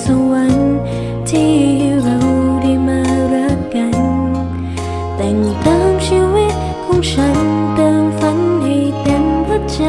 สวรรค์ที่เราได้มารักกัน แต่งเติมชีวิตของฉันเติมฝันให้เต็มหัวใจ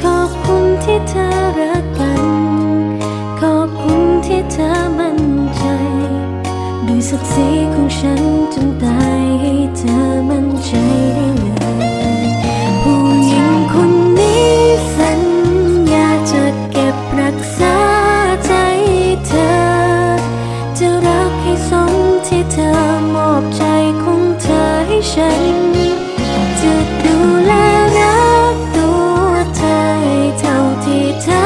ขอบคุณที่เธอรักกัน ขอบคุณที่เธอมั่นใจ ด้วยศักดิ์ศรีของฉันจนตายให้เธอ อมอบใจของเธอให้ฉัน จะดูแลรักตัวเธอเท่าที่เธอ